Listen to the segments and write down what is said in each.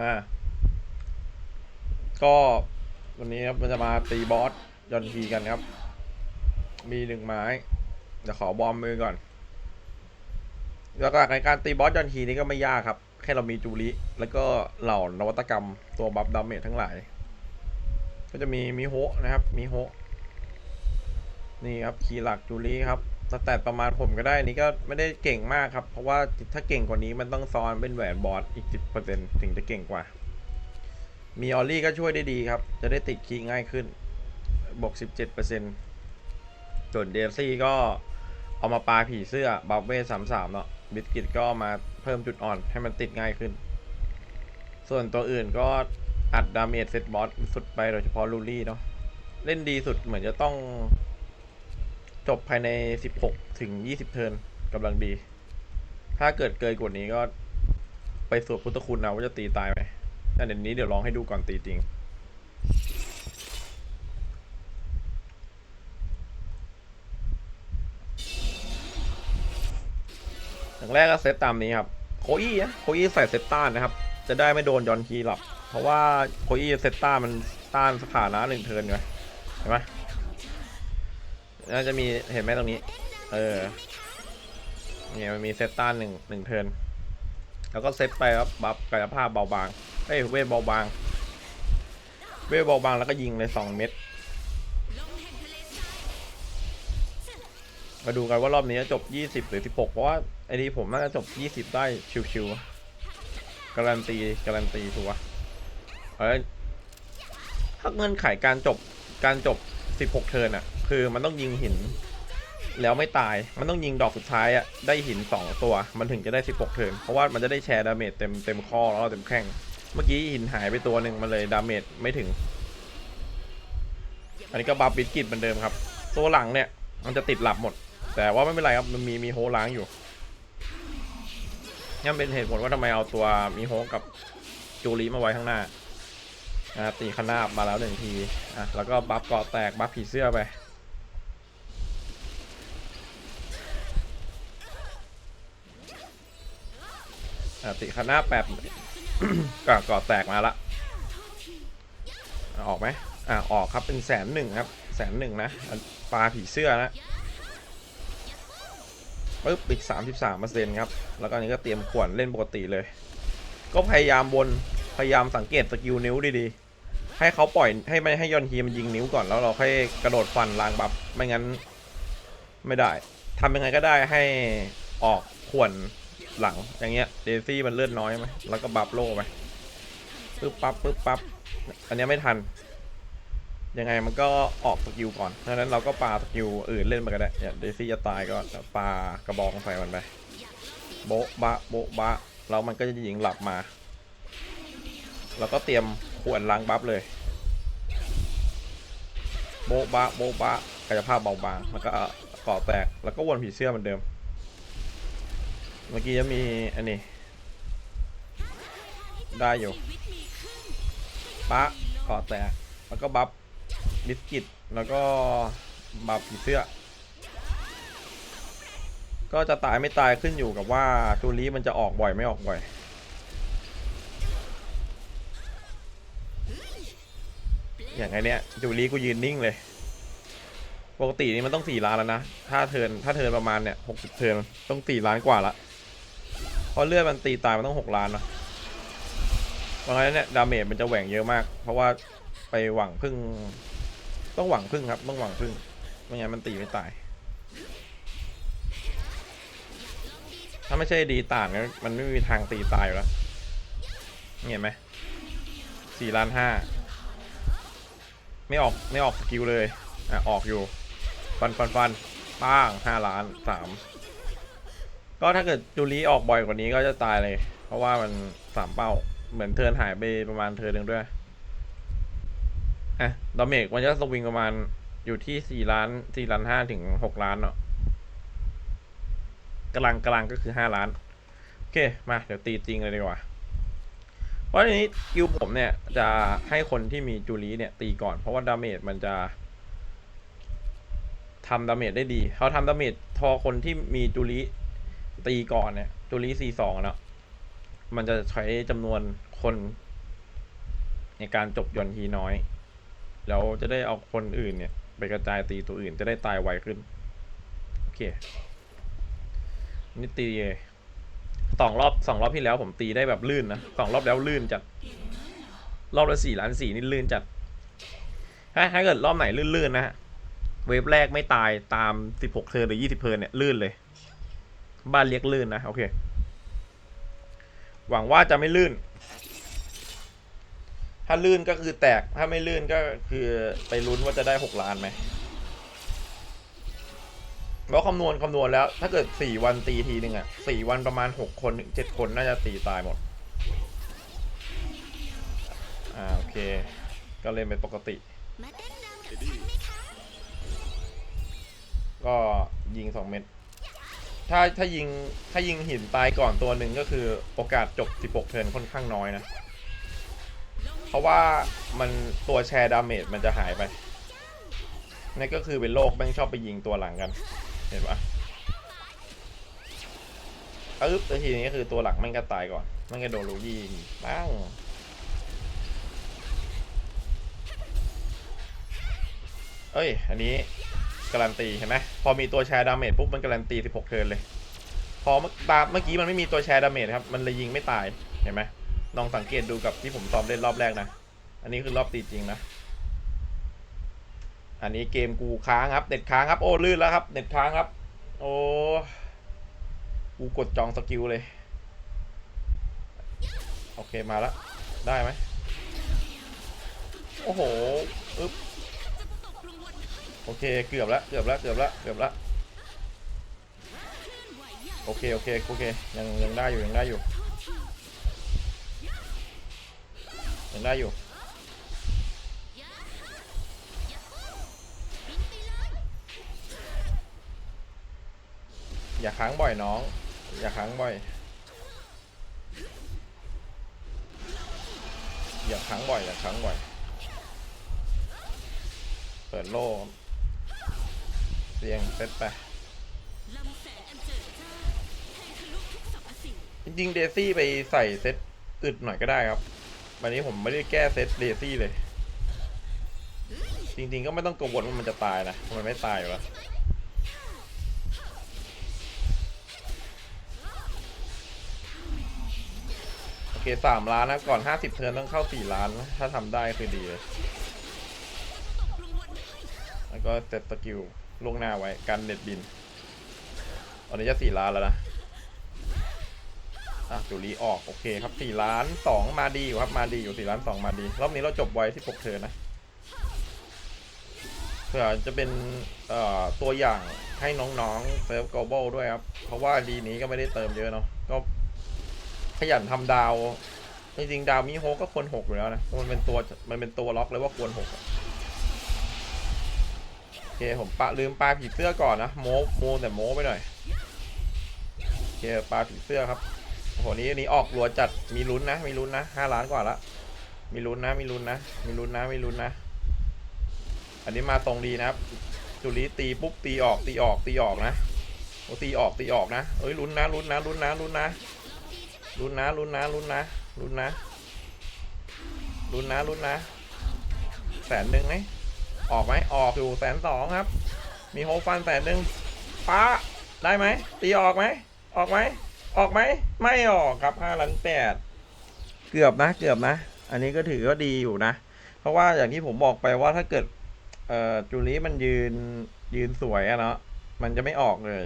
มา ก็วันนี้ครับมันจะมาตีบอสยอนทีกันครับ มีหนึ่งไม้เดี๋ยวขอบอมมือก่อน แล้วก็ในการตีบอสยอนทีนี้ก็ไม่ยากครับ แค่เรามีจูริแล้วก็เหล่านวัตกรรมตัวบัฟดาเมจทั้งหลาย ก็จะมีมิโฮะนะครับมิโฮะนี่ครับคีย์หลักจูริครับ สแตทประมาณผมก็ได้นี่ก็ไม่ได้เก่งมากครับ เพราะว่าถ้าเก่งกว่านี้มันต้องซ้อนเป็นแหวนบอสอีก 10%ถึงจะเก่งกว่า มีออลลี่ก็ช่วยได้ดีครับ จะได้ติดคีย์ง่ายขึ้นบวก17%ส่วนเดซี่ก็เอามาปาผีเสื้อบัฟเว่สามสามเนาะบิสกิตก็มาเพิ่มจุดอ่อนให้มันติดง่ายขึ้น ส่วนตัวอื่นก็อัดดาเมจเซตบอสสุดไปโดยเฉพาะลูลี่เนาะเล่นดีสุดเหมือนจะต้อง จบภายใน 16 ถึง 20 เทิร์นกำลังดี ถ้าเกิดเกินกว่านี้ก็ไปสวดพุทธคุณนะว่าจะตีตายไหมแต่เดี๋ยวนี้เดี๋ยวลองให้ดูก่อนตีจริง อย่างแรกก็เซตตามนี้ครับ โคอี้นะโคอี้ใส่เซตต้านนะครับ จะได้ไม่โดนยอนคีหลับ เพราะว่าโคอี้เซตต้านมันต้านสถานะหนึ่งเทิร์นไงเห็นไหม น่าจะมีเห็นไหมตรงนี้ เออเนี่ยมันมีเซตต้านหนึ่งหนึ่งเทินแล้วก็เซตไปครับบัฟกายภาพเบาบางเอ้ยเวทเบาบาง เวทเบาบางแล้วก็ยิงเลยสองเม็ดมาดูกันว่ารอบนี้จะจบ 20 หรือ 16 เพราะว่าไอ้นี่ผมน่าจะจบ 20 ได้ชิวๆการันตีการันตีถูกปะเอ้ยถ้าเงื่อนไขการจบการจบ 16 เทิร์นอะ คือมันต้องยิงหิน แล้วไม่ตายมันต้องยิงดอกสุดท้ายอะได้หิน 2 ตัว มันถึงจะได้ 16 เทิร์นเพราะว่ามันจะได้แชร์ดาเมจเต็มเต็มข้อแล้วก็เต็มแข้งเมื่อกี้หินหายไปตัวหนึ่งมันเลยดาเมจไม่ถึง อันนี้ก็บัฟบิสกิตเหมือนเดิมครับตัวหลังเนี่ยมันจะติดหลับหมด แต่ว่าไม่เป็นไรครับมันมีมีโฮล้างอยู่นี่เป็นเหตุผลว่าทำไมเอาตัวมีโฮกับจูริมาไว้ข้างหน้าอะตีขนาบมาแล้วหนึ่งทีอะแล้วก็บัฟเกาะแตกบัฟผีเสื้อไป อติขนาแปบก็กาะแตกมาละออกไหมอะออกครับเป็นแสนหนึ่งครับแสนหนึ่งนะปลาผีเสื้อนะปึ๊บอีกสามสิบสามเปอร์เซ็นต์ครับ แล้วก็อันนี้ก็เตรียมขวนเล่นปกติเลย ก็พยายามบนพยายามสังเกตสกิลนิ้วดีๆ ให้เขาปล่อยให้ไม่ให้ยอนทีมันยิงนิ้วก่อนแล้วเราค่อยกระโดดฟันลางบัฟไม่งั้นไม่ได้ทำยังไงก็ได้ให้ออกขวน หลังอย่างเงี้ยเดซี่มันเลือดน้อยไหมแล้วก็บัฟโล่ไปปึ๊บปั๊บปึ๊บปั๊บอันนี้ไม่ทัน ยังไงมันก็ออกสกิลก่อนเพราะฉะนั้นเราก็ปาสกิลอื่นเล่นไปก็ได้เดซี่จะตายก็ปากระบองใส่มันไปโบ๊ะบะโบ๊ะบะแล้วมันก็จะยิงหลับมาเราก็เตรียมขวนล้างบัฟเลย โบ๊ะบะโบ๊ะบะกายภาพเบาบางแล้วก็เกาะแตกแล้วก็วนผีเสื้อเหมือนเดิม มื่อกี้จะมีอันนี้ ได้อยู่ปะเกาะแตกแล้วก็บัฟบิสกิต แล้วก็บัฟผีเสื้อ ก็จะตายไม่ตายขึ้นอยู่กับว่าจูรีมันจะออกบ่อยไม่ออกบ่อย อย่างไงเนี้ยจูรีกูยืนนิ่งเลย ปกตินี่มันต้องสี่ล้านแล้วนะ ถ้าเทินถ้าเทินประมาณเนี่ยหกสิบเทินต้องสี่ล้านกว่าละ เพราะเลือดมันตีตายมันต้องหกล้านนะเพราะงั้นเนี่ยดาเมจมันจะแหว่งเยอะมาก เพราะว่าไปหวังพึ่ง ต้องหวังพึ่งครับ ต้องหวังพึ่งไม่งั้นมันตีไม่ตาย ถ้าไม่ใช่ดีต่างเนี่ยมันไม่มีทางตีตายอยู่แล้วเห็นไหมสี่ล้านห้าไม่ออกไม่ออกสกิลเลยอะออกอยู่ ฟันฟันฟันป้างห้าล้านสาม ก็ถ้าเกิดจูรีออกบ่อยกว่านี้ก็จะตายเลย เพราะว่ามันสามเป้า เหมือนเทินหายไปประมาณเทินหนึ่งด้วย อะดาเมจมันจะสวิงประมาณอยู่ที่สี่ล้านสี่ล้านห้าถึงหกล้านเนาะกลังกลังก็คือห้าล้าน โอเค มา เดี๋ยวตีจริงเลยดีกว่า เพราะทีนี้กิวผมเนี่ย จะให้คนที่มีจูรีเนี่ย ตีก่อน เพราะว่าดาเมจมันจะทำดาเมจได้ดี เขาทำดาเมจทอคนที่มีจูรี ตีก่อนเนี่ยจูรีซีสองเนาะมันจะใช้จำนวนคน ในการจบยอนทีน้อย แล้วจะได้เอาคนอื่นเนี่ย ไปกระจายตีตัวอื่นจะได้ตายไวขึ้น โอเค นี่ตีสองรอบสองรอบที่แล้วผมตีได้แบบลื่นนะสองรอบแล้วลื่นจัด รอบละสี่ล้านสี่นี่ลื่นจัดถ้าถ้าเกิดรอบไหนลื่นๆนะฮะเวฟแรกไม่ตายตามสิบหกเทิร์นหรือยี่สิบเทิร์นเนี่ยลื่นเลย บ้านเรียกลื่นนะ โอเค หวังว่าจะไม่ลื่น ถ้าลื่นก็คือแตก ถ้าไม่ลื่นก็คือไปลุ้นว่าจะได้หกล้านไหมเพราะคำนวณคำนวณแล้ว ถ้าเกิดสี่วันตีทีหนึ่งอะสี่วันประมาณหกคนถึงเจ็ดคนน่าจะตีตายหมด อ่าโอเค ก็เล่นเป็นปกติมาเต้นรำกับฉันไหมคะก็ยิงสองเม็ด ถ้าถ้ายิงถ้ายิงหินตายก่อนตัวหนึ่งก็คือโอกาสจบ 16 เทิร์นค่อนข้างน้อยนะ เพราะว่ามันตัวแชร์ดาเมจมันจะหายไปนั่ก็คือเป็นโลกแม่งชอบไปยิงตัวหลังกัน เห็นปะอึ๊บแต่ทีนี้คือตัวหลังแม่งก็ตายก่อนแม่งก็โดนลูยี่ยิงบ้างเอ้ย อันนี้ การันตีเห็นไหมพอมีตัวแชร์ดาเมจปุ๊บมันการันตี 16 เทิร์นเลยพอเมื่อตาเมื่อกี้มันไม่มีตัวแชร์ดาเมจครับ มันเลยยิงไม่ตาย เห็นไหมลองสังเกตดูกับที่ผมซ้อมเล่นรอบแรกนะ อันนี้คือรอบตีจริงนะ อันนี้เกมกูค้างครับเน็ตค้างครับ โอ้ลื่นแล้วครับเน็ตค้างครับ โอ้ กูกดจองสกิลเลย โอเคมาแล้ว ได้ไหมโอ้โห อึ๊บ โอเคเกือบแล้วเกือบแล้วเกือบแล้วเกือบแล้วโอเคโอเคโอเคยังยังได้อยู่ยังได้อยู่ยังได้อยู่อย่าค้างบ่อยน้อง อย่าค้างบ่อย อย่าค้างบ่อยอย่าค้างบ่อย เปิดโล่ สียงเซตไป จริงๆเดซี่ไปใส่เซตอึดหน่อยก็ได้ครับ วันนี้ผมไม่ได้แก้เซตเดซี่เลย จริงๆก็ไม่ต้องกังวลว่ามันจะตายนะ มันไม่ตายอยู่แล้วโอเคสามล้านนะ ก่อนห้าสิบเทิร์นต้องเข้าสี่ล้าน ถ้าทำได้คือดีเลย แล้วก็เซตสกิล ล่วงหน้าไว้กันเน็ตบิน ตอนนี้จะสี่ล้านแล้วนะอะจุลีออก โอเคครับสี่ล้านสองมาดีอยู่ครับมาดีอยู่สี่ล้านสองมาดี รอบนี้เราจบไว้ที่ปกเทินนะเพื่อจะเป็นตัวอย่างให้น้องๆเซิร์ฟ global ด้วยครับ เพราะว่าดีนี้ก็ไม่ได้เติมเยอะเนาะก็ขยันทำดาว จริงๆ ดาวมิโฮก็ควรหกอยู่แล้วนะ มันเป็นตัวมันเป็นตัวล็อกเลยว่าควรหกอะ ผมปะลืมปลาผีเสื้อก่อนนะโมโมแต่โมไปหน่อยโอเคปลาผีเสื้อครับโอ้โหนี้อันนี้ออกรัวจัดมีลุ้นนะ มีลุ้นนะห้าล้านกว่าละมีลุ้นนะ มีลุ้นนะ มีลุ้นนะ มีลุ้นนะ อันนี้มาตรงดีนะครับ จุลีตีปุ๊บตีออกตีออกตีออกนะโอ้ตีออกตีออกนะเอ้ยลุ้นนะลุ้นนะลุ้นนะลุ้นนะลุ้นนะลุ้นนะลุ้นนะลุ้นนะลุ้นนะลุ้นนะแสนหนึ่งไหม ออกไหมออกอยู่แสนสองครับ มีโฮฟันแสนหนึ่งป้าได้ไหมตีออกไหมออกไหมออกไหมไม่ออกครับห้าล้านแปดเกือบนะเกือบนะ อันนี้ก็ถือว่าดีอยู่นะ เพราะว่าอย่างที่ผมบอกไปว่าถ้าเกิดเอ่อจูลี่มันยืนยืนสวยอะเนาะมันจะไม่ออกเลย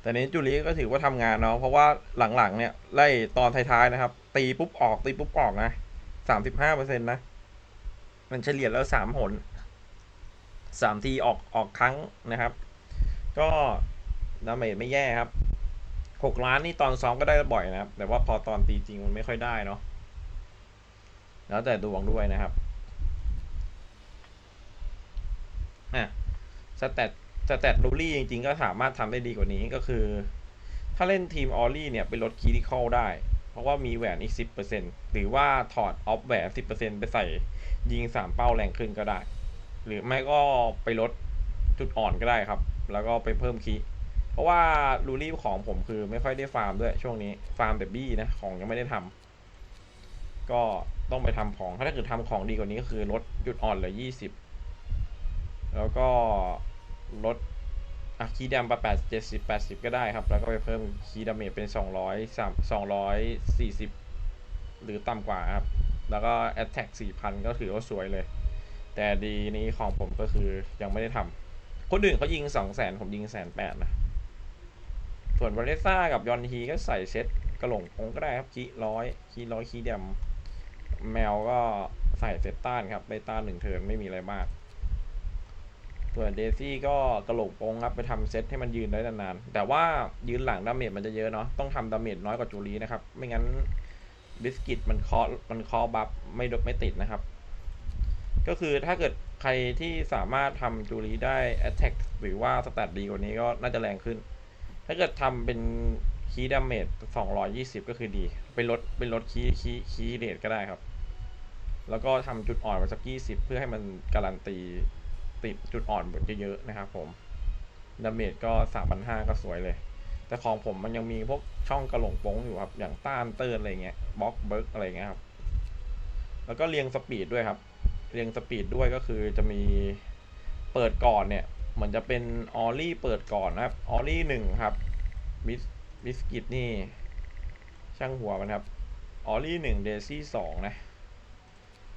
แต่นี้จูลี่ก็ถือว่าทำงานเนาะเพราะว่าหลังๆเนี่ยไล่ตอนท้ายๆนะครับ ตีปุ๊บออกตีปุ๊บออกนะสามสิบห้าเปอร์เซ็นต์นะ มันเฉลี่ยแล้วสามหน สามทีออกออกครั้งนะครับ ก็ดาเมจไม่แย่ครับหกล้านนี่ตอนซ้อมก็ได้บ่อยนะครับ แต่ว่าพอตอนตีจริงมันไม่ค่อยได้เนาะแล้วแต่ดวงด้วยนะครับอะสแตทสแตทลูรี่จริง ๆ ก็สามารถทำได้ดีกว่านี้ก็คือ ถ้าเล่นทีมออลลี่เนี่ยไปลดคีริคอลได้ เพราะว่ามีแหวนอีก 10%หรือว่าถอดออฟแหวน 10%ไปใส่ยิง 3 เป้าแรงขึ้นก็ได้ หรือไม่ก็ไปลดจุดอ่อนก็ได้ครับ แล้วก็ไปเพิ่มคีเพราะว่าลูรี่ของผมคือไม่ค่อยได้ฟาร์มด้วยช่วงนี้ฟาร์มแบบบี้นะของยังไม่ได้ทำก็ต้องไปทำของ ถ้าเกิดทำของดีกว่านี้ก็คือลดจุดอ่อนเหลือยี่สิบแล้วก็ลดอะคีย์แดมไปแปดเจ็ดสิบแปดสิบก็ได้ครับ แล้วก็ไปเพิ่มคีย์ดาเมจเป็นสองร้อยสามสองร้อยสี่สิบหรือต่ำกว่าครับ แล้วก็ attack สี่พันก็ถือว่าสวยเลย แต่ดีนี้ของผมก็คือยังไม่ได้ทำคนอื่นเขายิงสองแสนผมยิงแสนแปดนะ ส่วนวาเลซ่ากับยอนฮีก็ใส่เซ็ตกระหลงองก็ได้ครับคีร้อยคีร้อยคีเดียมแมวก็ใส่เซตต้านครับได้ต้านหนึ่งเทิร์นไม่มีอะไรมาก ส่วนเดซี่ก็กระโหลกโปงครับไปทำเซตให้มันยืนได้นานๆ แต่ว่ายืนหลังดาเมจมันจะเยอะเนาะ ต้องทำดาเมจน้อยกว่าจูรีนะครับ ไม่งั้นบิสกิตมันเคาะมันเคาะบัฟไม่ดไม่ติดนะครับ ก็คือถ้าเกิดใครที่สามารถทำจูรีได้ Attack หรือว่าสแตทดีกว่านี้ก็น่าจะแรงขึ้น ถ้าเกิดทำเป็นคีย์ดาเมจ220 ก็คือดีไปลดไปลดคีย์คีย์คีย์เรทก็ได้ครับ แล้วก็ทำจุดอ่อนไว้สัก 20 เพื่อให้มันการันตีติดจุดอ่อนเยอะๆนะครับผมดาเมจก็3,500 ก็สวยเลย แต่ของผมมันยังมีพวกช่องกระหลงโป้งอยู่ครับ อย่างต้านเติร์นอะไรเงี้ยบล็อกเบิร์กอะไรเงี้ยครับ แล้วก็เรียงสปีดด้วยครับ เรียงสปีดด้วยก็คือจะมีเปิดก่อนเนี่ยเหมือนจะเป็นออลลี่เปิดก่อนนะครับออลลี่หนึ่งครับบิสบิสกิตนี่ ช่างหัวมันครับออลลี่หนึ่งเดซี่สองนะ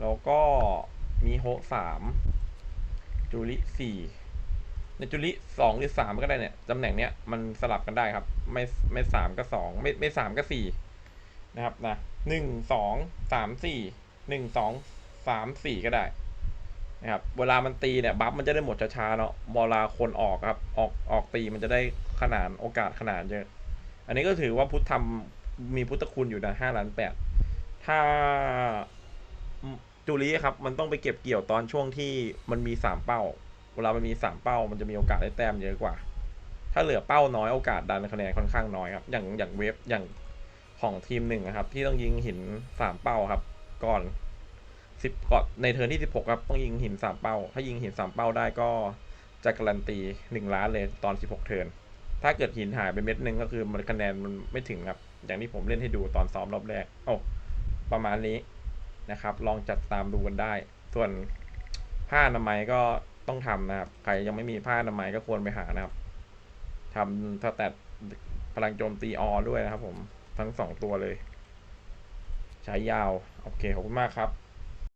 แล้วก็มีโฮสามจูริสี่ในจูริสองหรือสามก็ได้เนี่ยตำแหน่งเนี้ยมันสลับกันได้ครับ ไม่ไม่สามก็สองไม่ไม่สามก็สี่นะครับนะหนึ่งสองสามสี่หนึ่งสอง สามสี่ก็ได้นะครับเวลามันตีเนี่ยบัฟมันจะได้หมดช้าๆเนาะเวลาคนออกครับออกออกตีมันจะได้ขนาดโอกาสขนาดเยอะ อันนี้ก็ถือว่าพุทธทำมีพุทธคุณอยู่นะห้าล้านแปดถ้าจูริครับมันต้องไปเก็บเกี่ยวตอนช่วงที่มันมีสามเป้า เวลามันมีสามเป้า มันจะมีโอกาสได้แต้มเยอะกว่า ถ้าเหลือเป้าน้อยโอกาสดันคะแนนค่อนข้างน้อยครับ อย่างอย่างเวฟอย่างของทีมหนึ่งนะครับ ที่ต้องยิงหินสามเป้าครับ ก่อน สิบก่อนในเทิร์นที่สิบหกครับต้องยิงหินสามเป้า ถ้ายิงหินสามเป้าได้ก็จะการันตีหนึ่งล้านเลยตอนสิบหกเทิร์นถ้าเกิดหินหายไปเม็ดหนึ่งก็คือมันคะแนนมันไม่ถึงครับ อย่างที่ผมเล่นให้ดูตอนซ้อมรอบแรกโอ้ประมาณนี้นะครับ ลองจัดตามดูกันได้ ส่วนผ้าอนามัยก็ต้องทำนะครับใครยังไม่มีผ้าอนามัยก็ควรไปหานะครับทำสแตทพลังโจมตีออด้วยนะครับผมทั้งสองตัวเลย ใช้ยาว โอเคขอบคุณมากครับ